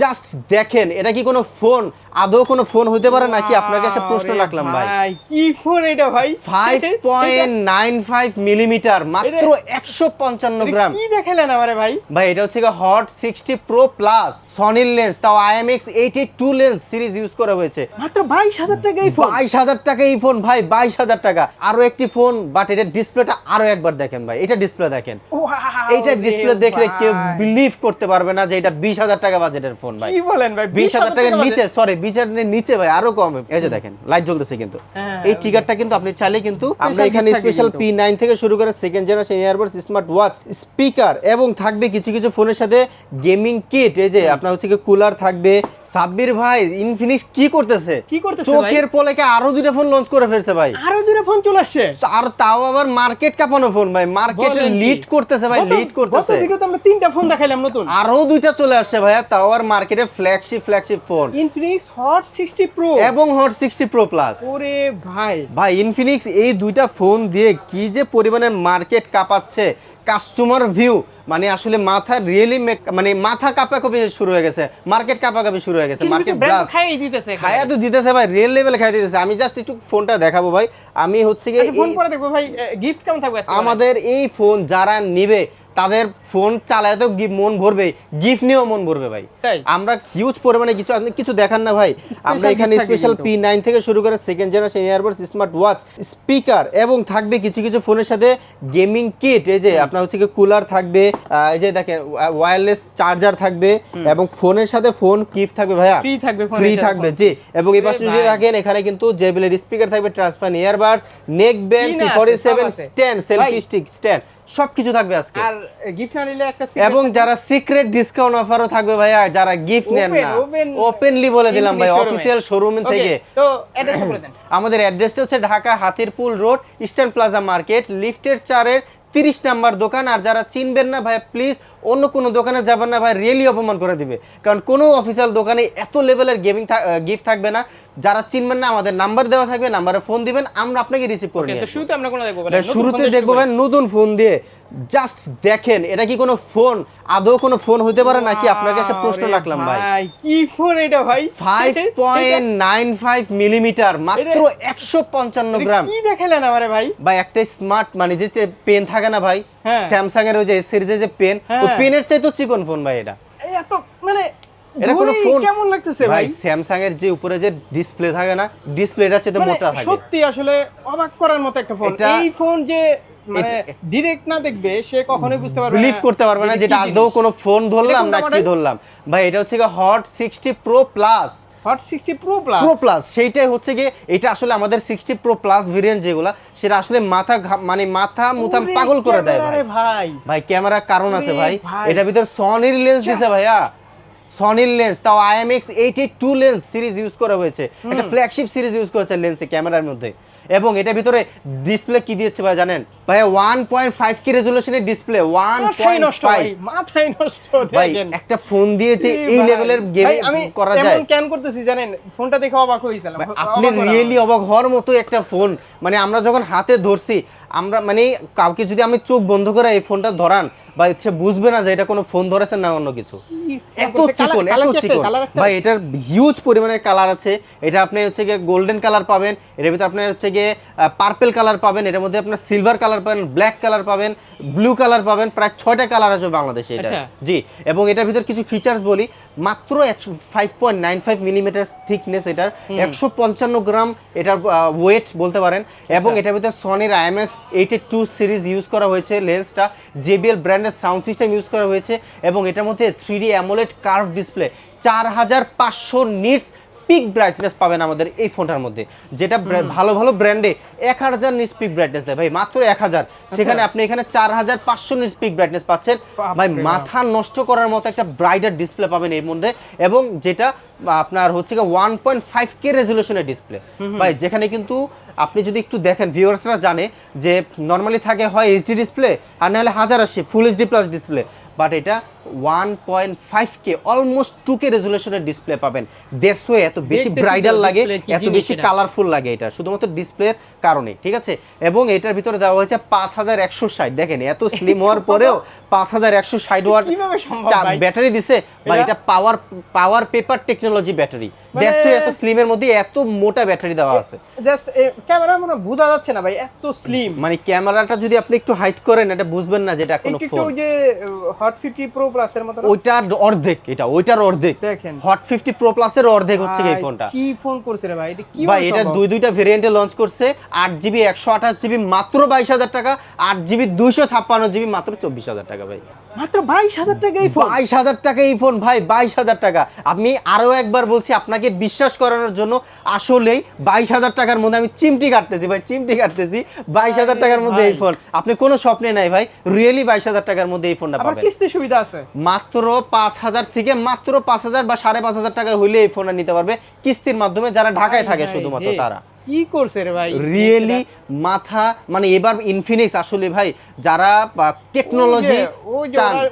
Just দেখেন এটা কি কোনো ফোন আদৌ কোনো ফোন হতে পারে নাকি? আপনার কাছে প্রশ্ন রাখলাম ভাই। কি ফোন এটা ভাই? Five point nine five millimetre মাত্র একশো পঞ্চান্ন এটা গ্রাম কি দেখালেন আমারে ভাই? ভাই এটা হচ্ছে হট সিক্সটি প্রো প্লাস সনির লেন্স তাও IMX eighty two lens series use করা হয়েছে। মাত্র বাইশ হাজার টাকা এই ফোন বাইশ হাজার টাকা এই ফোন ভাই বাইশ হাজার টাকা। আরও একটি ফোন বাট এটার ডিসপ্লেটা আরও একবার দেখেন ভাই এটা ডিসপ্লে দেখেন। এইটা ডিসপ্লে দেখলে কেউ বিলিভ করতে পারবে না যে এটা বিশ হাজার টাকা বাজেটের ফোন ভাই। কি বলেন ভাই? বিশ হাজার টাকার নিচে সরি বিশ হাজার নিচে ভাই আরও কম। এই যে দেখেন লাইট জ্বলতেছে কিন্তু। হ্যাঁ, এই ট্রিগারটা কিন্তু আপনি চাইলে কিন্তু আমরা এখানে স্পেশাল কিন্তু। পি নাইন থেকে শুরু করে second generation earbuds smart watch speaker এবং থাকবে কিছু কিছু ফোনের সাথে গেমিং কিট এই যে আপনার হচ্ছে কুলার থাকবে। সাব্বির ভাই ইনফিনিক্স কি করতেছে? কি করতেছে ভাই? চোখের পলেকে আরও দুটো ফোন লঞ্চ করে ফেলছে ভাই। আরও দূরে ফোন চলে আসছে? আর তাও আবার মার্কেট কাঁপানো ফোন ভাই। মার্কেটে লিড করতেছে ভাই লিড করতেছে। ভিডিওতে আমরা তিনটা ফোন দেখাইলাম নতুন। আরও দুইটা চলে আসছে ভাইয়া তাও আবার মার্কেটে flagship flagship phone Infinix hot sixty pro এবং হট সিক্সটি প্রো প্লাস ওরে ভাই। ভাই ইনফিনিক্স এই দুইটা ফোন দিয়ে কি যে পরিমাণের মার্কেট কাঁপাচ্ছে কাস্টমার ভিউ মানে আসলে মাথা রিয়েলি মানে মাথা কাঁপাকাঁপি শুরু হয়ে গেছে মার্কেট কাঁপাকাঁপি শুরু হয়ে গেছে মার্কেট খাইয়ে দিতেছে খায়া তো দিতেছে ভাই রিয়েল লেভেল খাইয়ে দিতেছে। আমি জাস্ট একটু ফোনটা দেখাবো ভাই। আমি হচ্ছে আচ্ছা ফোন এই- পরে দেখব ভাই গিফট কেমন থাকবে আমাদের এই ফোন যারা নিবে তাদের ফোন চালায় তো মন ভরবে। গিফট নিয়েও মন ভরবে ভাই। আমরা হিউজ পরিমাণে কিছু আপনি কিছু দেখান না ভাই। আমরা এখানে স্পেশাল পি নাইন থেকে শুরু করে second generation earbuds smart watch speaker এবং থাকবে কিছু কিছু ফোনের সাথে গেমিং কিট এই যে আপনার হচ্ছে কি কুলার থাকবে এই যে দেখেন ওয়্যারলেস চার্জার থাকবে এবং ফোনের সাথে ফোন গিফট থাকবে ভাইয়া। ফ্রি থাকবে ফ্রি থাকবে। জি। এবং এই পাশে যদি। থাকেন এখানে কিন্তু জেবিলের স্পিকার থাকবে ট্রান্সফার ইয়ারবাডস নেক ব্যান্ড সব seven. Stand selfie stick stand সবকিছু থাকবে আজকে। আর গিফট না নিলে একটা এবং যারা সিক্রেট ডিসকাউন্ট অফারও থাকবে ভাইয়া যারা গিফট নেন না ওপেনলি বলে দিলাম ভাই অফিশিয়াল অফিসিয়াল শোরুম থেকে। তো অ্যাড্রেসটা বলে দেন। আমাদের অ্যাড্রেসটা হচ্ছে Dhaka Hatirpool road Eastern Plaza market লিফটের চারের তিরিশ নাম্বার দোকান আর যারা চিনবেন না ভাই প্লিজ অন্য কোনো দোকানে যাবেন না ভাই রিয়েলি অপমান করে দিবে। কারণ কোনো অফিসিয়াল দোকানে এত লেভেলের গেমিং গিফট থাকবে না। যারা চিনবেন না আমাদের নাম্বার দেওয়া থাকবে নাম্বারে ফোন দিবেন আমরা আপনাকে রিসিভ করে নিয়ে শুরুতে আমরা কোনো দেখব শুরুতে দেখব ভাই নতুন ফোন দিয়ে। জাস্ট দেখেন এটা কি কোনো ফোন আদৌ কোনো ফোন হতে পারে নাকি? আপনার কাছে প্রশ্ন রাখলাম ভাই। কি ফোন এটা ভাই? Five point nine five millimetre মাত্র এটা- একশো পঞ্চান্ন এটা গ্রাম কি দেখালেন আমারে ভাই? ভাই একটা স্মার্ট মানে যে পেন থাকে না ভাই। স্যামসাং এর ওই যে সিরিজের যে পেন ওই হ্যাঁ। পেনের চাইতে চিকন ফোন ভাই এটা। এত মানে এটা কোনো ফোন কেমন লাগতেছে ভাই? স্যামসাং এর যে উপরে যে ডিসপ্লে থাকে না ডিসপ্লেটা চেয়ে মানে মোটা থাকে। সত্যি আসলে অবাক করার মতো একটা ফোন এই ফোন যে মানে ডিরেক্ট না দেখবে সে কখনোই বুঝতে পারবে বিলিভ করতে পারবে না যেটা আদৌ কোনো ফোন ধরলাম না কি ধরলাম। ভাই এটা হচ্ছে hot sixty pro plus hot sixty pro plus pro plus সেইটাই হচ্ছে গিয়ে এটা আসলে আমাদের সিক্সটি প্রো প্লাস ভেরিয়েন্ট যেগুলা সেটা আসলে মাথা মানে মাথা মুথা পাগল করে দেয় ভাই। ভাই। ভাই ক্যামেরার কারণ আছে ভাই। ভাই। এটার ভিতর সনির লেন্স দিছে ভাইয়া। সনির লেন্স তাও IMX eighty two lens series use করা হয়েছে। একটা ফ্ল্যাগশিপ সিরিজ ইউজ করেছে লেন্সে ক্যামেরার মধ্যে। এবং এটার ভিতরে ডিসপ্লে কি দিয়েছে ভাই জানেন? ভাই ওয়ান পয়েন্ট ফাইভ কি রেজুলেশনের ডিসপ্লে ওয়ান পয়েন্ট নষ্ট ফাইভ মাথায় নষ্ট ভাই একটা ফোন দিয়ে যে এই লেভেলের গেম আমি করা এমন যায়। কেন করতেছি জানেন? ফোনটা দেখে অবাক হয়েছিলাম আপনি রিয়েলি অবাক হওয়ার মতো একটা ফোন মানে আমরা যখন হাতে ধরছি আমরা মানে কাউকে যদি আমি চোখ বন্ধ করে এই ফোনটা ধরান বা সে বুঝবে না যে এটা কোনো ফোন ধরেছেন না অন্য কিছু। এত চিকন এত? চিকন। ভাই এটার হিউজ পরিমাণের কালার আছে। এটা আপনি হচ্ছে গিয়ে গোল্ডেন কালার পাবেন। এটার ভিতরে আপনি হচ্ছে গিয়ে পার্পেল কালার পাবেন। এটার মধ্যে আপনার সিলভার কালার পাবেন ব্ল্যাক কালার পাবেন ব্লু কালার পাবেন। প্রায় ছয়টা কালার আসবে বাংলাদেশে এটা আচ্ছা। জি এবং এটার ভিতর কিছু ফিচার্স বলি। মাত্র একশো five point nine five millimetre thickness এটার। একশো পঞ্চান্ন গ্রাম এটার ওয়েট বলতে পারেন। এবং আচ্ছা। এটার ভিতরে সনির IMX eighty two series use করা হয়েছে লেন্সটা জেবিএল ব্র্যান্ডের সাউন্ড সিস্টেম ইউজ করা হয়েছে এবং এটার মধ্যে three D AMOLED curve display চার হাজার পাঁচশো নিটস পিক ব্রাইটনেস পাবেন আমাদের এই ফোনটার মধ্যে যেটা ভালো ভালো ব্র্যান্ডে এক হাজার নিটস পিক ব্রাইটনেস দেয়। ভাই মাত্র এক হাজার। সেখানে আপনি এখানে চার হাজার পাঁচশো নিটস পিক ব্রাইটনেস পাচ্ছেন। ভাই মাথা নষ্ট করার মতো একটা ব্রাইটার ডিসপ্লে পাবেন এর মধ্যে এবং যেটা আপনার হচ্ছে গিয়ে ওয়ান পয়েন্ট ফাইভ কে রেজলিউশনের ডিসপ্লে ভাই যেখানে কিন্তু আপনি যদি একটু দেখেন ভিউয়ার্সরা জানে যে নর্মালি থাকে হয় এইচডি ডিসপ্লে আর নাহলে হাজার আশি full HD plus display but এটা one point five K almost two K রেজলিউশনের display পাবেন। দেড়শো এত বেশি ব্রাইডাল লাগে এত বেশি কালারফুল লাগে এটা শুধুমাত্র ডিসপ্লের কারণে ঠিক আছে? এবং এটার ভিতরে দেওয়া হয়েছে পাঁচ হাজার একশো ষাট দেখেন এত স্লিম হওয়ার পরেও পাঁচ হাজার একশো ষাট ওয়াট? ব্যাটারি দিছে বা এটা- এটা power power paper technology battery. মানে- দেখছ এত স্লিমের মধ্যে এত মোটা ব্যাটারি দেওয়া আছে। জাস্ট ক্যামেরা মনে বোঝা যাচ্ছে না ভাই এত স্লিম মানে ক্যামেরাটা যদি আপনি একটু হাইট করেন এটা বুঝবেন না যে এটা কোনো ফোন যে হট ফিফটি প্রো প্লাসের মতো না? ওইটার অর্ধেক এটা ওইটার অর্ধেক। দেখেন। হট ফিফটি প্রো প্লাসের অর্ধেক হচ্ছে এই ফোনটা কি ফোন করছে রে ভাই এটা কি ভাই এটা দুই দুইটা ভেরিয়েন্টে লঞ্চ করছে আট জিবি একশো আঠাশ জিবি মাত্র বাইশ হাজার টাকা আট জিবি দুইশো ছাপ্পান্ন জিবি মাত্র চব্বিশ হাজার টাকা ভাই। মাত্র বাইশ হাজার টাকা এই ফোন বাইশ হাজার টাকা এই ফোন ভাই বাইশ হাজার টাকা। আপনি আরও একবার বলছি আপনাকে বিশ্বাস করানোর জন্য আসলেই বাইশ হাজার টাকার মধ্যে আমি চিমটি কাটতেছি ভাই চিমটি কাটতেছি। বাইশ হাজার টাকার মধ্যে এই ফোন। আপনি কোনো স্বপ্নে নাই ভাই রিয়েলি বাইশ হাজার টাকার মধ্যে এই ফোনটা পাবেন। কিস্তি সুবিধা আছে। মাত্র পাঁচ হাজার থেকে মাত্র পাঁচ হাজার বা সাড়ে পাঁচ হাজার টাকা হইলে এই ফোনটা নিতে পারবে। কিস্তির মাধ্যমে যারা ঢাকায় থাকে শুধুমাত্র তারা। কি করছে রে ভাই? রিয়েলি মাথা মানে এবার ইনফিনিক্স আসলে ভাই যারা টেকনোলজি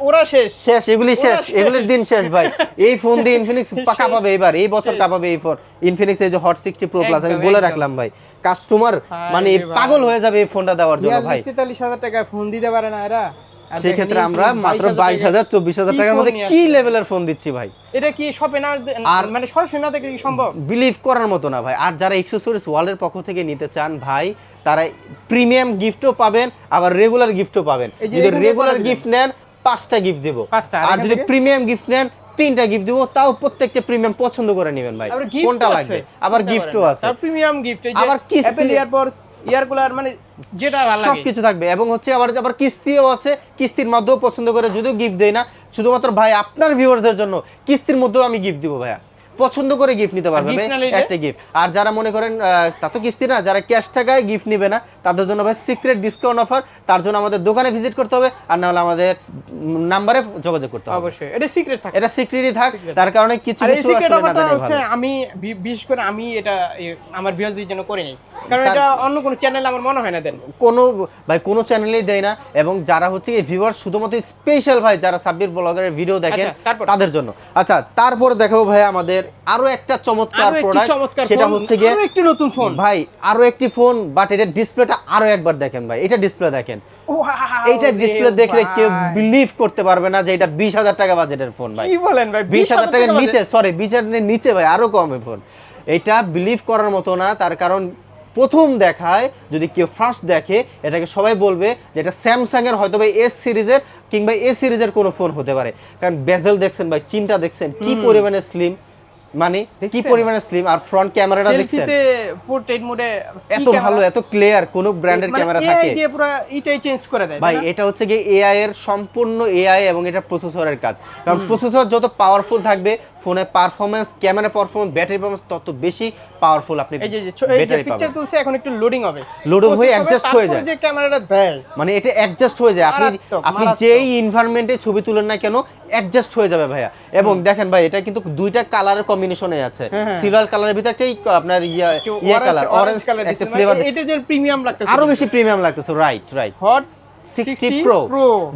ওরা- শেষ। শেষ এগুলি শেষ। এগুলির দিন শেষ ভাই। এই ফোন দিয়ে ইনফিনিক্স পাকা পাবে এবার এই বছর। কাপাবে এই ফোন ইনফিনিক্স এই যে হট সিক্সটি প্রো প্লাস আমি বলে রাখলাম ভাই কাস্টমার মানে পাগল হয়ে যাবে এই ফোনটা দেওয়ার জন্য ভাই। তেতাল্লিশ হাজার টাকায় ফোন দিতে পারে না এরা? সেই ক্ষেত্রে আমরা মাত্র 22,000 বাইশ হাজার চব্বিশ হাজার কি টাকার মধ্যে কি লেভেলের ফোন দিচ্ছি ভাই? এটা কি শপে না আর- মানে সরাসরি না দেখলে কি সম্ভব? বিলিভ করার মতো না ভাই। আর যারা এক্সেসরিজ ওয়ার্ল্ডের পক্ষ থেকে নিতে চান ভাই তারা প্রিমিয়াম গিফটও পাবেন আবার রেগুলার গিফটও পাবেন। যদি রেগুলার গিফট নেন পাঁচটা গিফট দেবো। পাঁচটা, আর যদি প্রিমিয়াম গিফট নেন তিনটা গিফট দিব। তাও প্রত্যেকটা প্রিমিয়াম পছন্দ করে নেবেন ভাই। কোনটা লাগবে? আবার গিফটও আছে। প্রিমিয়াম গিফট আবার কিস্তি- অ্যাপল ইয়ারপডস ইয়ারকুলার মানে যেটা ভালো লাগে। সবকিছু থাকবে। এবং হচ্ছে আবার আবার কিস্তিও আছে কিস্তির মধ্যেও পছন্দ করে যদিও গিফট দেই না শুধুমাত্র ভাই আপনার ভিউয়ারদের জন্য কিস্তির মধ্যেও আমি গিফট দিব ভাইয়া। পছন্দ করে গিফট নিতে পারবে? একটা গিফট আর যারা মনে করেন তা তো কিস্তি না যারা ক্যাশ টাকায় গিফট নেবে না তাদের জন্য ভাই সিক্রেট ডিসকাউন্ট অফার তার জন্য আমাদের দোকানে ভিজিট করতে হবে আর না হলে আমাদের নাম্বারে যোগাযোগ করতে হবে। অবশ্যই এটা সিক্রেট থাকে। এটা সিক্রেটই থাক তার কারণে কিছু কিছু আমি বিশেষ করে আমি এটা আমার ভিউয়ারদের জন্য করে নিই কারণ এটা অন্য কোনো চ্যানেল আমার মনে হয় না দেন। কোনো ভাই কোনো চ্যানেলেই দেয় না। এবং যারা হচ্ছে এই ভিউয়ার শুধুমাত্র স্পেশাল ভাই যারা সাব্বির ব্লগারের ভিডিও দেখেন আচ্ছা, তাদের জন্য। আচ্ছা তারপরে দেখাবো ভাই আমাদের আরও একটা চমৎকার প্রোডাক্ট সেটা হচ্ছে গিয়ে একটি নতুন ফোন ভাই আরও একটি ফোন বাট এটা ডিসপ্লেটা আরও একবার দেখেন ভাই। এটা ডিসপ্লে দেখেন। এইটা ডিসপ্লে দেখলে কেউ বিলিভ করতে পারবে না যে এটা বিশ হাজার টাকা বাজেটের ফোন ভাই। কি বলেন ভাই বিশ হাজার টাকার নিচে সরি বিশ হাজারের নিচে ভাই আরও কমে ফোন এটা বিলিভ করার মতো না তার কারণ প্রথম দেখায় যদি কেউ ফার্স্ট দেখে এটাকে সবাই বলবে যে এটা স্যামসাং এর হয়তো ভাই এস সিরিজের কিংবা এ সিরিজের কোনো ফোন হতে পারে। কারণ বেজেল দেখছেন ভাই চিনটা দেখছেন কি পরিমাণে স্লিম মানে কি পরিমাণে স্লিম আর ফ্রন্ট ক্যামেরাটা দেখছেন? পোর্ট্রেট মোডে এত ভালো এত ক্লিয়ার কোন ব্র্যান্ডের ক্যামেরা থাকে। দিয়ে পুরো এটাই চেঞ্জ করে দেয় ভাই এটা হচ্ছে গিয়ে এআই এর সম্পূর্ণ এআই এবং এটা প্রসেসরের কাজ। কারণ প্রসেসর যত পাওয়ারফুল থাকবে ফোনের performance camera performance battery performance তত বেশি পাওয়ারফুল আপনি এই যে ব্যাটারি পিকচার তুলছে এখন একটু লোডিং হবে। Loading হয়ে adjust হয়ে যায়। যে ক্যামেরাটা দেয়। মানে এটা অ্যাডজাস্ট হয়ে যায়। আপনি আপনি যেই এনভায়রনমেন্টে ছবি তুলেন না কেন অ্যাডজাস্ট হয়ে যাবে ভাইয়া। এবং দেখেন ভাই এটা কিন্তু দুইটা কালারের কম্বিনেশনে আছে। সিলভার কালারের ভিতরে একটাই আপনার ইয়া ইয়া কালার অরেঞ্জ কালার একটা মানে ফ্লেভার এটা যে প্রিমিয়াম লাগতেছে। আরও বেশি প্রিমিয়াম লাগতেছে right right hot 60 pro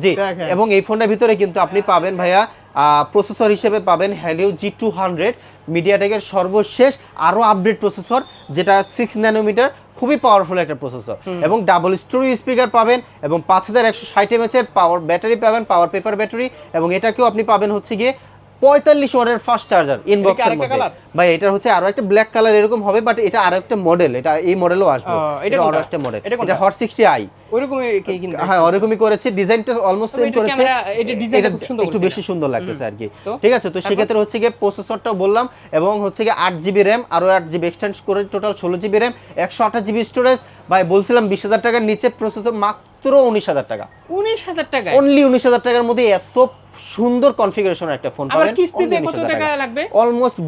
G এবং এই ফোনটার ভিতরে কিন্তু আপনি পাবেন ভাইয়া প্রসেসর হিসেবে পাবেন হ্যালিও জি টু হান্ড্রেড মিডিয়াটেকের সর্বশেষ আরও আপডেট প্রসেসর যেটা সিক্স ন্যানোমিটার খুবই পাওয়ারফুল একটা প্রসেসর এবং ডাবল স্টোরি স্পিকার পাবেন এবং পাঁচ হাজার একশো ষাট এমএচের পাওয়ার ব্যাটারি পাবেন পাওয়ার পেপার ব্যাটারি এবং এটাকেও আপনি পাবেন হচ্ছে গিয়ে পঁয়তাল্লিশ ওয়াটের ফাস্ট চার্জার ইনবক্সের মধ্যে? ভাই এটা হচ্ছে আরও একটা ব্ল্যাক কালার এরকম হবে বাট এটা আরও একটা মডেল এটা এই মডেলও আসবে। এটা আরও একটা মডেল এটা হট সিক্সটি আই হ্যাঁ ওরকমই করেছে। ডিজাইনটা অলমোস্ট সেম করেছে। এটা একটু বেশি সুন্দর লাগতেছে আর কি। ঠিক আছে তো সেক্ষেত্রে হচ্ছে গিয়ে প্রসেসরটাও বললাম এবং হচ্ছে গিয়ে আট জিবি র্যাম আরও আট জিবি এক্সটেন্ড করে টোটাল ষোলো জিবি র্যাম একশো আঠাশ জিবি স্টোরেজ ভাই বলছিলাম বিশ হাজার টাকার নিচে প্রসেসর মাত্র উনিশ হাজার টাকা। উনিশ হাজার টাকা অনলি উনিশ হাজার টাকার মধ্যে এত সুন্দর কনফিগারেশন একটা ফোন পাবেন। কিস্তিতে কত টাকা লাগবে? অলমোস্ট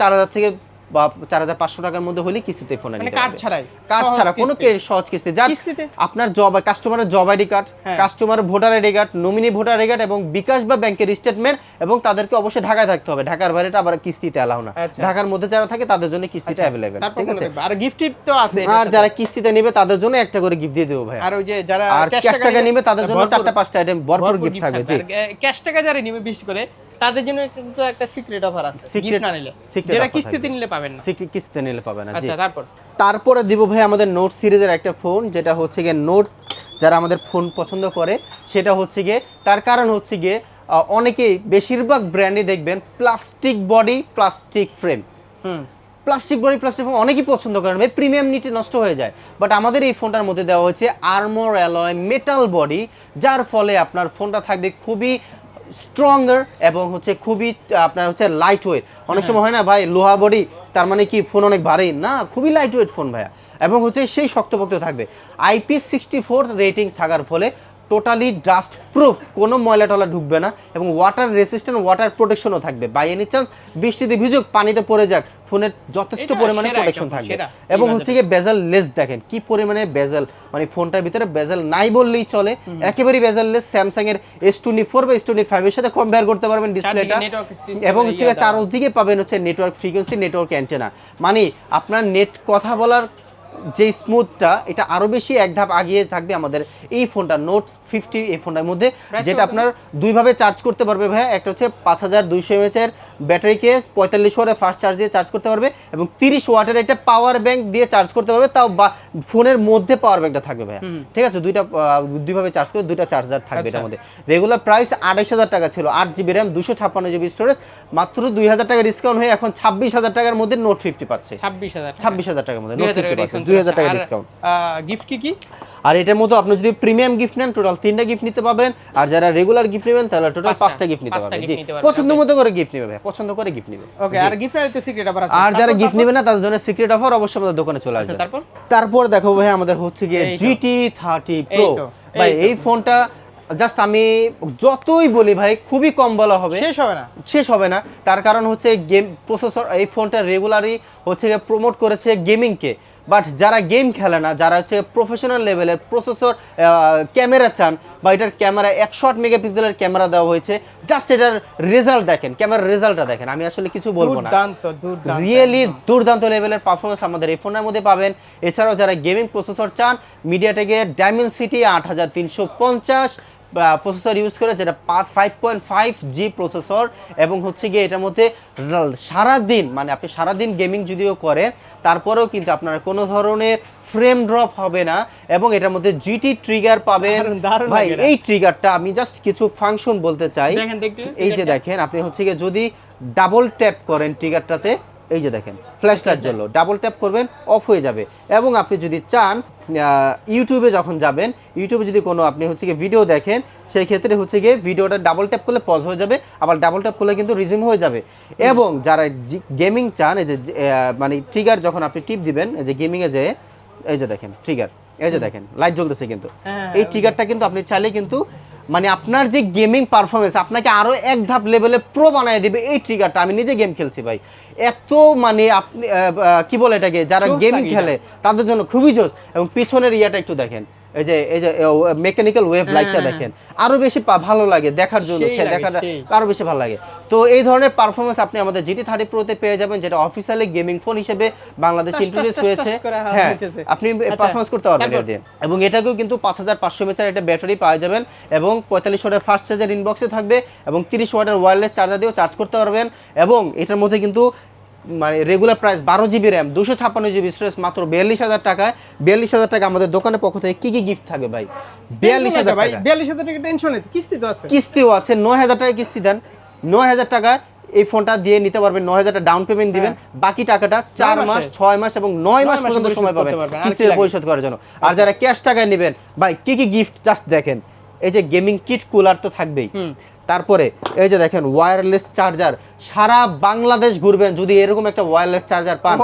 চার হাজার থেকে বা চার হাজার পাঁচশো টাকার মধ্যে হলে কিস্তিতে ফোন মানে কার্ড ছাড়াই? কার্ড ছাড়া কোনো সহজ কিস্তি। কিস্তিতে? আপনার জব কাস্টমারের job ID card. Customer voter ID card nominee voter ID card এবং বিকাশ বা ব্যাংকের স্টেটমেন্ট এবং তাদেরকে অবশ্যই ঢাকায় থাকতে হবে। ঢাকার বাইরেটা আবার কিস্তিতে এলাও না। আচ্ছা। ঢাকার মধ্যে যারা থাকে তাদের জন্য কিস্তিটা অ্যাভেলেবেল ঠিক আছে? আর গিফট তো আছে আর যারা কিস্তিতে নেবে তাদের জন্য একটা করে গিফট দিয়ে দেবো ভাই আর ওই যে যারা ক্যাশ টাকা নিবে তাদের জন্য চারটা পাঁচটা আইটেম ভরপুর গিফট থাকবে জি। ক্যাশ টাকা যারা নিবে বিশেষ করে তাদের জন্য কিন্তু একটা সিক্রেট অফার আছে। না নিলে। যেটা কিস্তিতে নিলে পাবেন না। সিক্রেট কিস্তিতে নিলে পাবে না আচ্ছা তারপর? তারপরে দিব ভাই আমাদের নোট সিরিজের একটা ফোন যেটা হচ্ছে গিয়ে নোট যারা আমাদের ফোন পছন্দ করে সেটা হচ্ছে গিয়ে তার কারণ হচ্ছে গিয়ে অনেকেই বেশিরভাগ ব্র্যান্ডই দেখবেন প্লাস্টিক বডি প্লাস্টিক ফ্রেম হুম। প্লাস্টিক বডি প্লাস্টিক ফোন অনেকেই পছন্দ করেন ভাই প্রিমিয়াম নিটে নষ্ট হয়ে যায়। বাট আমাদের এই ফোনটার মধ্যে দেওয়া হয়েছে আর্মোর অ্যালয় মেটাল বডি যার ফলে আপনার ফোনটা থাকবে খুবই স্ট্রঙ্গার এবং হচ্ছে খুবই আপনার হচ্ছে লাইট ওয়েট অনেক সময় হয় না, ভাই, লোহা বডি তার মানে কি ফোন অনেক ভারী? না, খুবই লাইট ওয়েট ফোন ভাইয়া। এবং হচ্ছে সেই শক্তপোক্ত থাকবে। আইপি সিক্সটি ফোর রেটিং থাকার ফলে টোটালি ডাস্ট প্রুফ কোনো ময়লা টলা ঢুকবে না এবং ওয়াটার রেসিস্ট্যান্ট ওয়াটার প্রোটেকশনও থাকবে। বাই এনি চান্স বৃষ্টিতে ভিজুক পানিতে পড়ে যাক ফোনের যথেষ্ট পরিমাণে প্রোটেকশন থাকবে। এবং হচ্ছে গিয়ে বেজাল লেস দেখেন কি পরিমাণে বেজাল মানে ফোনটার ভিতরে বেজাল নাই বললেই চলে। একেবারেই বেজাল লেস স্যামসাং এর এস টোয়েন্টি ফোর বা এস টোয়েন্টি ফাইভের সাথে কম্পেয়ার করতে পারবেন ডিসপ্লেটা এবং হচ্ছে চারদিকে পাবেন হচ্ছে নেটওয়ার্ক ফ্রিকোয়েন্সি নেটওয়ার্ক অ্যান্টেনা মানে আপনার নেট কথা বলার যে স্মুথটা এটা আরও বেশি এক ধাপ আগিয়ে থাকবে আমাদের এই ফোনটা নোট ফিফটি এই ফোনটার মধ্যে যেটা আপনার দুইভাবে চার্জ করতে পারবে ভাইয়া। একটা হচ্ছে পাঁচ হাজার দুইশো এমএচ এর ব্যাটারিকে পঁয়তাল্লিশ ওয়াটের ফাস্ট চার্জ দিয়ে চার্জ করতে পারবে এবং তিরিশ ওয়াটের একটা পাওয়ার ব্যাংক দিয়ে চার্জ করতে পারবে তাও বা ফোনের মধ্যে পাওয়ার ব্যাংকটা থাকবে ভাইয়া। ঠিক আছে? দুইটা দুইভাবে চার্জ করে দুইটা চার্জার থাকবে এটার আচ্ছা। মধ্যে। রেগুলার প্রাইস আড়াইশ হাজার টাকা ছিল আট জিবি র্যাম দুশো ছাপ্পান্ন জিবি স্টোরেজ মাত্র দুই হাজার টাকা ডিসকাউন্ট হয়ে এখন ছাব্বিশ হাজার টাকার মধ্যে নোট ফিফটি পাচ্ছে। ছাব্বিশ হাজার ছাব্বিশ হাজার টাকার মধ্যে নোট ফিফটি পাচ্ছে দুই হাজার টাকা ডিসকাউন্ট গিফট কি কি? আর এটার মধ্যে আপনি যদি প্রিমিয়াম গিফট নেন টোটাল তিনটা গিফট নিতে পারবেন। আর যারা রেগুলার গিফট নেবেন তাহলে টোটাল পাঁচটা, গিফট নিতে পারবেন। gift নিতে পারবেন, পছন্দ মতো করে গিফট নেবে পছন্দ করে গিফট নেবে। ওকে আর গিফটের তো সিক্রেট অফার আছে। আর যারা গিফট নেবে না তাদের জন্য সিক্রেট অফার অবশ্যই আমাদের দোকানে চলে আচ্ছা আসবে। তারপর? তারপর দেখো ভাই আমাদের হচ্ছে গিয়ে। জিটি থার্টি প্রো ভাই এই এই ফোনটা জাস্ট আমি যতই বলি ভাই খুবই কম বলা হবে। শেষ হবে না? শেষ হবে না। তার কারণ হচ্ছে গেম প্রসেসর এই ফোনটা রেগুলারই হচ্ছে প্রমোট করেছে গেমিংকে বাট যারা গেম খেলে না যারা হচ্ছে প্রফেশনাল লেভেলের প্রসেসর ক্যামেরা চান বা এটার ক্যামেরা একশো আট মেগাপিক্সেলের ক্যামেরা দেওয়া হয়েছে জাস্ট এটার রেজাল্ট দেখেন ক্যামেরার রেজাল্টটা দেখেন আমি আসলে কিছু বলব না। রিয়েলি দুর্দান্ত লেভেলের পারফরমেন্স আমাদের এই ফোনের মধ্যে পাবেন। এছাড়াও যারা গেমিং প্রসেসর চান মিডিয়াটেকের ডায়মেন্সিটি আট হাজার তিনশো পঞ্চাশ প্রসেসর ইউজ করে যেটা five point five G processor এবং হচ্ছে গিয়ে এটার মধ্যে সারাদিন মানে আপনি সারাদিন গেমিং যদিও করেন তারপরেও কিন্তু আপনার কোনো ধরনের ফ্রেম ড্রপ হবে না এবং এটার মধ্যে জিটি ট্রিগার পাবেন। ভাই এই ট্রিগারটা আমি জাস্ট কিছু ফাংশন বলতে চাই। দেখেন এই যে দেখেন আপনি হচ্ছে গিয়ে যদি ডাবল ট্যাপ করেন ট্রিগারটাতে এই যে দেখেন ফ্ল্যাশ লাইট জ্বললো ডাবল ট্যাপ করবেন অফ হয়ে যাবে। এবং আপনি যদি চান ইউটিউবে যখন যাবেন ইউটিউবে যদি কোনো আপনি হচ্ছে গিয়ে ভিডিও দেখেন সেই ক্ষেত্রে হচ্ছে গিয়ে ভিডিওটা ডাবল ট্যাপ করলে পজ হয়ে যাবে আবার ডাবল ট্যাপ করলে কিন্তু রিজিউম হয়ে যাবে। এবং যারা গেমিং চান এই যে মানে ট্রিগার যখন আপনি টিপ দিবেন এই যে গেমিংয়ে যে এই যে দেখেন ট্রিগার এই যে দেখেন লাইট জ্বলতেছে কিন্তু। হ্যাঁ, এই ট্রিগারটা কিন্তু আপনি চাইলে কিন্তু মানে আপনার যে গেমিং পারফরমেন্স আপনাকে আরও এক ধাপ লেভেলে প্রো বানিয়ে দেবে এই ট্রিগারটা আমি নিজে গেম খেলছি ভাই। এত মানে আপনি কি বলে এটাকে? যারা গেম গেমিং খেলে তাদের জন্য খুবই জোস এবং পিছনের ইয়াটা একটু দেখেন। এই যে এই যে মেকানিক্যাল ওয়েভ লাইটটা দেখেন। আরও বেশি ভালো লাগে দেখার জন্য হ্যাঁ, সে দেখাটা আরও বেশি ভালো লাগে। তো এই ধরনের পারফরমেন্স আপনি আমাদের জিটি থার্টি প্রোতে পেয়ে যাবেন যেটা অফিসিয়ালি গেমিং ফোন হিসেবে বাংলাদেশে ইন্ট্রোডিউস হয়েছে। হ্যাঁ আপনি আচ্ছা, পারফরমেন্স করতে পারবেন? এটা দিয়ে। এবং এটাকেও কিন্তু পাঁচ হাজার পাঁচশো মেচার একটা ব্যাটারি পাওয়া যাবেন এবং পঁয়তাল্লিশ ওয়াটের ফাস্ট চার্জার ইনবক্সে থাকবে এবং তিরিশ ওয়াটের ওয়্যারলেস চার্জার দিয়েও চার্জ করতে পারবেন এবং এটার মধ্যে কিন্তু মানে রেগুলার প্রাইস বারো জিবি র্যাম দুশো ছাপ্পান্ন জিবি স্টোরেজ মাত্র বিয়াল্লিশ হাজার টাকায়। বিয়াল্লিশ হাজার টাকা আমাদের দোকানের পক্ষ থেকে কি কি গিফট থাকবে ভাই? বিয়াল্লিশ হাজার ভাই বিয়াল্লিশ হাজার টাকা টেনশন নেই কিস্তি তো আছে। কিস্তিও আছে নয় হাজার টাকা কিস্তি দেন। নয় হাজার টাকা এই ফোনটা দিয়ে নিতে পারবেন নয় হাজার টাকা ডাউন পেমেন্ট দিবেন। বাকি টাকাটা চার হ্যাঁ। মাস ছয় মাস এবং নয় মাস পর্যন্ত সময় পাবেন। কিস্তিতে পরিশোধ করার জন্য। আর যারা ক্যাশ টাকায় নেবেন ভাই কি কি গিফট জাস্ট দেখেন এই যে গেমিং কিট কুলার তো থাকবেই। তারপরে এই যে দেখেন ওয়্যারলেস চার্জার সারা বাংলাদেশ ঘুরবেন যদি এরকম একটা ওয়্যারলেস চার্জার পান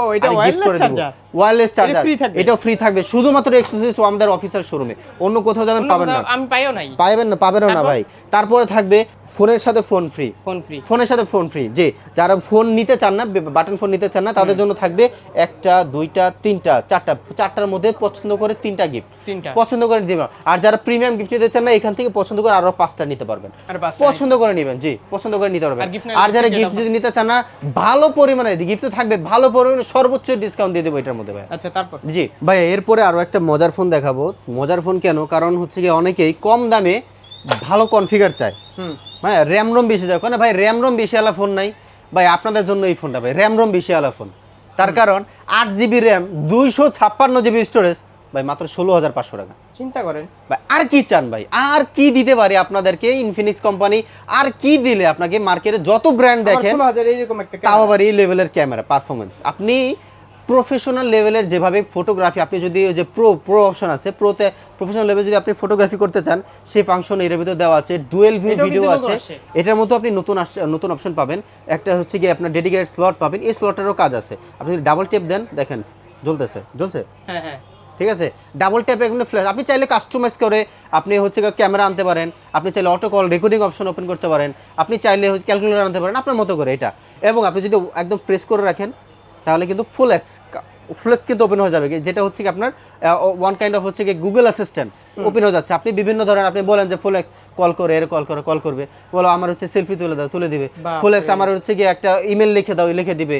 gift করে দেব? Wireless charger? এটাও ফ্রি থাকবে। শুধুমাত্র এক্সক্লুসিভ আমাদের অফিসিয়াল শোরুমে অন্য কোথাও যাবেন পাবেন না। আমি পাইও নাই। পাবেন না পাবেনও না ভাই। তারপরে থাকবে ফোনের সাথে ফোন ফ্রি ফোন ফ্রি ফোনের সাথে ফোন ফ্রি যে যারা ফোন নিতে চান না বাটন ফোন নিতে চান না তাদের জন্য থাকবে একটা দুইটা তিনটা চারটা। চারটার মধ্যে পছন্দ করে তিনটা গিফট তিনটা। পছন্দ করে দিবেন। আর যারা প্রিমিয়াম গিফট নিতে চান না এখান থেকে পছন্দ করে আরও পাঁচটা নিতে পারবেন। আর পাঁচটা পছন্দ করে নেবেন জি পছন্দ করে নিতে পারবেন। আর যারা গিফট যদি নিতে চান না ভালো পরিমাণে গিফট থাকবে ভালো পরিমাণে সর্বোচ্চ ডিসকাউন্ট দিয়ে দেবো এটার মধ্যে ভাই আচ্ছা তারপর? জি ভাই এরপরে আরও একটা মজার ফোন দেখাবো। মজার ফোন কেন? কারণ হচ্ছে কি অনেকেই কম দামে ভালো কনফিগার চায়। হ্যাঁ র্যাম রোম বেশি যায় কেন ভাই র্যাম রোম বেশি আলা ফোন নাই। ভাই আপনাদের জন্য এই ফোনটা ভাই র্যাম রোম বেশি আলা ফোন তার কারণ আট জিবি র্যাম দুইশো ছাপ্পান্ন জিবি স্টোরেজ ভাই মাত্র ষোলো হাজার পাঁচশো টাকা। চিন্তা করেন। ভাই আর কি চান ভাই? আর কি দিতে পারি আপনাদেরকে ইনফিনিক্স কোম্পানি আর কি দিলে আপনাকে মার্কেটে যত ব্র্যান্ড দেখেন এইরকম একটা তাও আবার এই লেভেলের ক্যামেরা পারফরমেন্স আপনি প্রফেশনাল লেভেলের যেভাবে ফটোগ্রাফি আপনি যদি ওই যে প্রো প্রো অপশন আছে প্রোতে প্রফেশনাল লেভেলে যদি আপনি ফটোগ্রাফি করতে চান সেই ফাংশন এর ভিতরে দেওয়া আছে ডুয়েল ভিউ ভিডিও আছে। এটার মতো আপনি নতুন আসছে নতুন অপশন পাবেন। একটা হচ্ছে গিয়ে আপনার ডেডিকেটেড স্লট পাবেন। এই স্লটেরও কাজ আছে। আপনি যদি ডাবল টেপ দেন দেখেন জ্বলতেছে জ্বলছে? হ্যাঁ হ্যাঁ। ঠিক আছে? ডাবল ট্যাপ এখানে ফ্ল্যাশ আপনি চাইলে কাস্টমাইজ করে আপনি হচ্ছে ক্যামেরা আনতে পারেন, আপনি চাইলে auto call recording option open করতে পারেন, আপনি চাইলে ক্যালকুলেটার আনতে পারেন, আপনার মতো করে এটা। এবং আপনি যদি একদম প্রেস করে রাখেন, তাহলে কিন্তু ফুল এক্স ফুল কিন্তু ওপেন হয়ে যাবে। যেটা হচ্ছে কি আপনার ওয়ান কাইন্ড অফ হচ্ছে কি গুগল অ্যাসিস্ট্যান্ট ওপেন হয়ে যাচ্ছে। আপনি বিভিন্ন ধরনের আপনি বলেন যে ফুল এক্স কল করে এর কল করে কল করবে। বলো আমার হচ্ছে সেলফি তুলে দাও তুলে দিবে। ফুল এক্স আমার হচ্ছে কি একটা ইমেল লিখে দাও লিখে দিবে।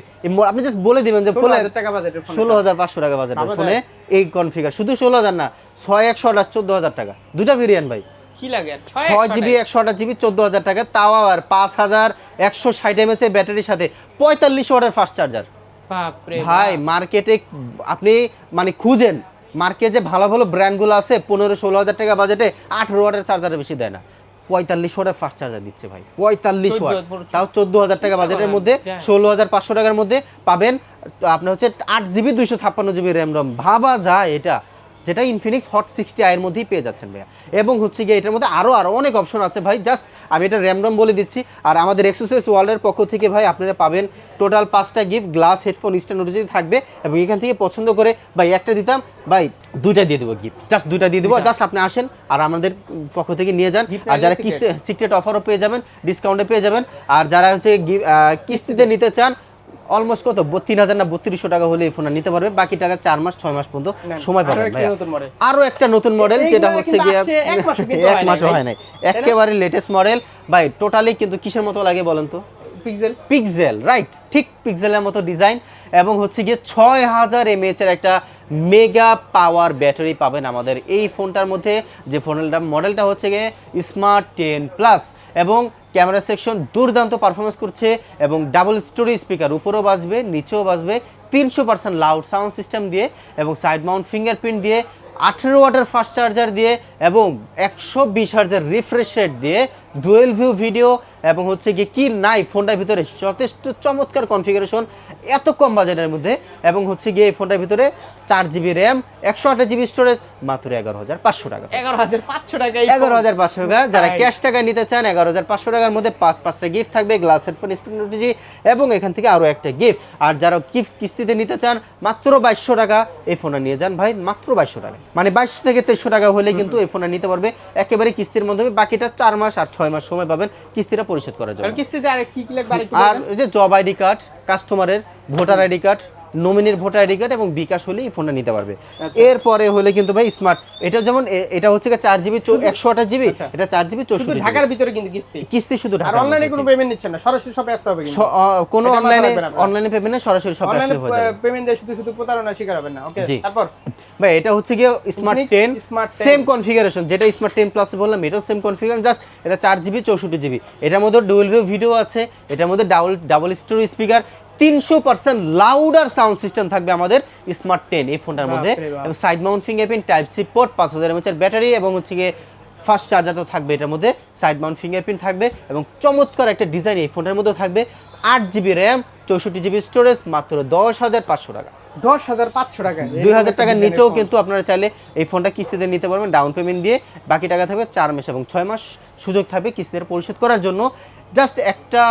আপনি জাস্ট বলে দিবেন যে ফুল টাকা বাজেটের ষোলো হাজার পাঁচশো টাকা বাজেটের ফোনে এই কনফিগার শুধু ষোলো হাজার না ছয় একশো আঠাশ চোদ্দ হাজার টাকা। দুটা ভেরিয়েন্ট ভাই। কি লাগে? ছয় জিবি। একশো আঠাশ। জিবি চোদ্দ হাজার টাকা। তাও আবার পাঁচ হাজার একশো ষাট এমএচ এর ব্যাটারির সাথে পঁয়তাল্লিশ ওয়াটের ফাস্ট চার্জার ভাই মার্কেটে আপনি মানে খুঁজেন মার্কেটে ভালো ভালো ব্র্যান্ডগুলো আছে পনেরো ষোলো হাজার টাকা বাজেটে আঠেরো ওয়াটের চার্জার বেশি দেয় না। পঁয়তাল্লিশ ওয়াটের ফাস্ট চার্জার দিচ্ছে ভাই পঁয়তাল্লিশ ওয়াট তাও চোদ্দ হাজার টাকা বাজেটের মধ্যে হ্যাঁ। ষোলো হাজার পাঁচশো টাকার মধ্যে পাবেন আপনার হচ্ছে আট জিবি দুইশো ছাপ্পান্ন জিবি র্যাম রম ভাবা যায় এটা। যেটা ইনফিনিক্স হট সিক্সটি আইয়ের মধ্যেই পেয়ে যাচ্ছেন ভাইয়া। এবং হচ্ছে গিয়ে এটার মধ্যে আরও আরও অনেক অপশন আছে ভাই। জাস্ট আমি এটা র্যাম রম বলে দিচ্ছি। আর আমাদের এক্সারসাইজ ওয়ার্ল্ডের পক্ষ থেকে ভাই আপনারা পাবেন টোটাল পাঁচটা গিফট গ্লাস হেডফোন স্ট্যান্ড অনুযায়ী থাকবে। এবং এখান থেকে পছন্দ করে ভাই একটা দিতাম ভাই দুইটা দিয়ে দেবো গিফট জাস্ট দুইটা দিয়ে দেবো। জাস্ট আপনি আসেন আর আমাদের পক্ষ থেকে নিয়ে যান। আর যারা কিস্তি সিক্রেট অফারও পেয়ে যাবেন ডিসকাউন্টে পেয়ে যাবেন। আর যারা হচ্ছে কিস্তিতে নিতে চান অলমোস্ট কত? তিন হাজার না বত্রিশশো টাকা হলে এই ফোনটা নিতে পারবে। বাকি টাকা চার মাস ছয় মাস পর্যন্ত সময় পাবে আরও একটা নতুন মডেল যেটা হচ্ছে গিয়ে এক মাস হয় নাই। হয়? একেবারে লেটেস্ট মডেল ভাই টোটালি কিন্তু কিসের মতো লাগে বলেন তো? পিক্সেল পিক্সেল রাইট ঠিক পিক্সেলের মতো ডিজাইন এবং হচ্ছে গিয়ে ছয় হাজার এমএএচ এর একটা মেগা পাওয়ার ব্যাটারি পাবেন আমাদের এই ফোনটার মধ্যে। যে ফোনটা মডেলটা হচ্ছে গিয়ে স্মার্ট টেন প্লাস এবং ক্যামেরা সেকশন দুর্দান্ত পারফরমেন্স করছে এবং ডাবল স্টোরি স্পিকার উপরেও বাজবে, নিচেও বাজবে, তিনশো পার্সেন্ট লাউড সাউন্ড সিস্টেম দিয়ে এবং সাইড মাউন্ট ফিঙ্গারপ্রিন্ট দিয়ে, আঠেরো ওয়াটের ফাস্ট চার্জার দিয়ে এবং একশো বিশ হাজার রিফ্রেশ রেট দিয়ে ডুয়েল ভিউ ভিডিও এবং হচ্ছে গিয়ে কি নাই ফোনটার ভিতরে যথেষ্ট চমৎকার কনফিগারেশন এত কম বাজেটের মধ্যে এবং হচ্ছে গিয়ে এই ফোনটার ভিতরে চার জিবি র্যাম একশো আঠাশ জিবি স্টোরেজ মাত্র এগারো হাজার পাঁচশো টাকা। এগারো হাজার পাঁচশো টাকা এগারো হাজার পাঁচশো টাকা যারা ক্যাশ টাকায় নিতে চান এগারো হাজার পাঁচশো টাকার মধ্যে পাঁচ পাঁচটা গিফট থাকবে গ্লাস হেডফোন স্ক্রিন ওটিজি এবং এখান থেকে আরও একটা গিফট আর যারা গিফট কিস্তিতে নিতে চান মাত্র বাইশশো টাকা এই ফোনটা নিয়ে যান ভাই মাত্র বাইশশো টাকা। মানে বাইশ থেকে তেইশশো টাকা হলে কিন্তু এই ফোনটা নিতে পারবে একেবারে কিস্তির মাধ্যমে বাকিটা চার মাস আর ছয় মাস সময় পাবেন কিস্তিটা পরিশোধ করার জন্য আর কিস্তিতে আর কি কি লাগবে আর একটু আর বলবেন? ওই যে জব আইডি কার্ড কাস্টমারের ভোটার আইডি কার্ড নমিনির ভোটার আইডি কার্ড এবং বিকাশ হলে এই ফোনটা নিতে পারবে। আচ্ছা। এরপরে হলে কিন্তু ভাই স্মার্ট এটা যেমন এটা হচ্ছে চার জিবি একশো আঠাশ জিবি আচ্ছা। এটা চার জিবি চৌষট্টি ঢাকার ভিতরে কিন্তু কিস্তি? কিস্তি শুধু আর অনলাইনে কোনো পেমেন্ট নিচ্ছেন না সরাসরি শপে আসতে হবে কিন্তু। কোনো অনলাইনে অনলাইনে পেমেন্ট না সরাসরি সব আসলে হয়ে যাবে। পেমেন্ট দিয়ে শুধু শুধু প্রতারণা শিকার হবেন না ওকে তারপর? ভাই এটা হচ্ছে গিয়ে smart Infinix ten 10 same configuration যেটা স্মার্ট টেন প্লাস বললাম এটাও সেম কনফিগারেশন জাস্ট এটা চার জিবি চৌষট্টি জিবি এটার মধ্যে ডুয়েল ভিউ ভিডিও আছে এটার মধ্যে ডাবল ডাবল স্টোরি স্পিকার তিনশো পার্সেন্ট লাউডার সাউন্ড সিস্টেম থাকবে আমাদের স্মার্ট টেন এই ফোনটার মধ্যে। এবং side mount fingerprint type C port পাঁচ হাজার এমএচের ব্যাটারি এবং হচ্ছে গিয়ে ফাস্ট চার্জার তো থাকবে এটার মধ্যে। সাইড মাউন্ট ফিঙ্গারপ্রিন্ট থাকবে এবং চমৎকার একটা ডিজাইন এই ফোনটার মধ্যে থাকবে। আট জিবি র্যাম চৌষট্টি জিবি স্টোরেজ মাত্র দশ হাজার পাঁচশো টাকা। দশ হাজার পাঁচশো টাকা। দুই হাজার টাকার নিচেও কিন্তু আপনারা চাইলে এই ফোনটা কিস্তিতে নিতে পারবেন ডাউন পেমেন্ট দিয়ে। বাকি টাকা থাকবে চার মাস এবং ছয় মাস। সুযোগ থাকবে কিস্তিতে পরিশোধ করার জন্য। জাস্ট একটা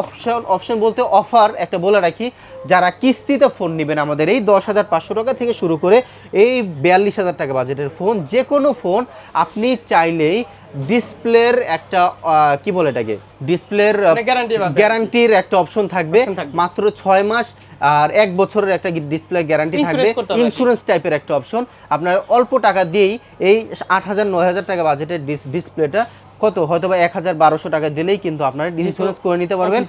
অপশন অপশন বলতে অফার একটা বলে রাখি যারা কিস্তিতে ফোন নেবেন আমাদের এই দশ হাজার পাঁচশো টাকা থেকে শুরু করে এই বিয়াল্লিশ হাজার টাকা বাজেটের ফোন যে কোনো ফোন আপনি চাইলেই ডিসপ্লের একটা কি বলে এটাকে? ডিসপ্লের মানে। গ্যারান্টির একটা অপশন থাকবে। মাত্র ছয় মাস আর এক বছরের একটা ডিসপ্লে গ্যারান্টি থাকবে। ইন্স্যুরেন্স টাইপের একটা অপশন আপনার অল্প টাকা দিয়েই এই আট হাজার নয় হাজার টাকা বাজেটের ডিসপ্লেটা কত? হয়তো বা এক হাজার বারোশো টাকা দিলেই কিন্তু আপনার ইন্স্যুরেন্স করে নিতে পারবেন।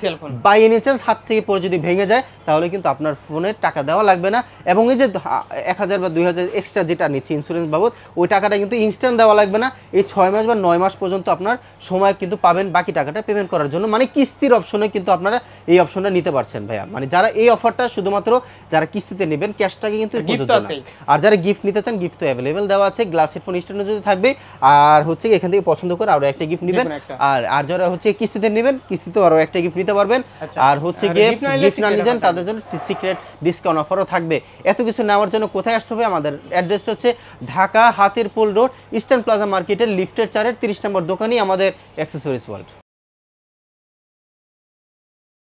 বাই এনি চান্স হাত থেকে পরে যদি ভেঙে যায় তাহলে কিন্তু আপনার ফোনে টাকা দেওয়া লাগবে না। এবং এই যে এক হাজার বা দুই হাজার এক্সট্রা যেটা নিচ্ছে ইন্স্যুরেন্স বাবদ ওই টাকাটা কিন্তু ইনস্ট্যান্ট দেওয়া লাগবে না। এই ছয় মাস বা নয় মাস পর্যন্ত আপনার সময় কিন্তু পাবেন বাকি টাকাটা পেমেন্ট করার জন্য। মানে কিস্তির অপশনে কিন্তু আপনারা এই অপশনটা নিতে পারছেন ভাইয়া। মানে যারা এই অফারটা শুধুমাত্র যারা কিস্তিতে নেবেন ক্যাশটাকে কিন্তু। আর যারা গিফট নিতে চান গিফট তো অ্যাভেলেবেল দেওয়া আছে। গ্লাস হেডফোন স্ট্যান্ডে যদি থাকবে আর হচ্ছে এখান থেকে পছন্দ করে আরও একটা গিফট নেবেন। আর আর যারা হচ্ছে কিস্তিতে নেবেন কিস্তিতে আরও একটা গিফট নিতে পারবেন। আচ্ছা। আর হচ্ছে গিয়ে গিফট না নিবেন নিয়ে তাদের জন্য সিক্রেট ডিসকাউন্ট অফারও থাকবে। এত কিছু নেওয়ার জন্য কোথায় আসতে হবে? আমাদের অ্যাড্রেসটা হচ্ছে Dhaka Hatirpool road Eastern Plaza মার্কেটের লিফটের চারের তিরিশ নম্বর দোকানই আমাদের অ্যাক্সেসরিজ ওয়ার্ল্ড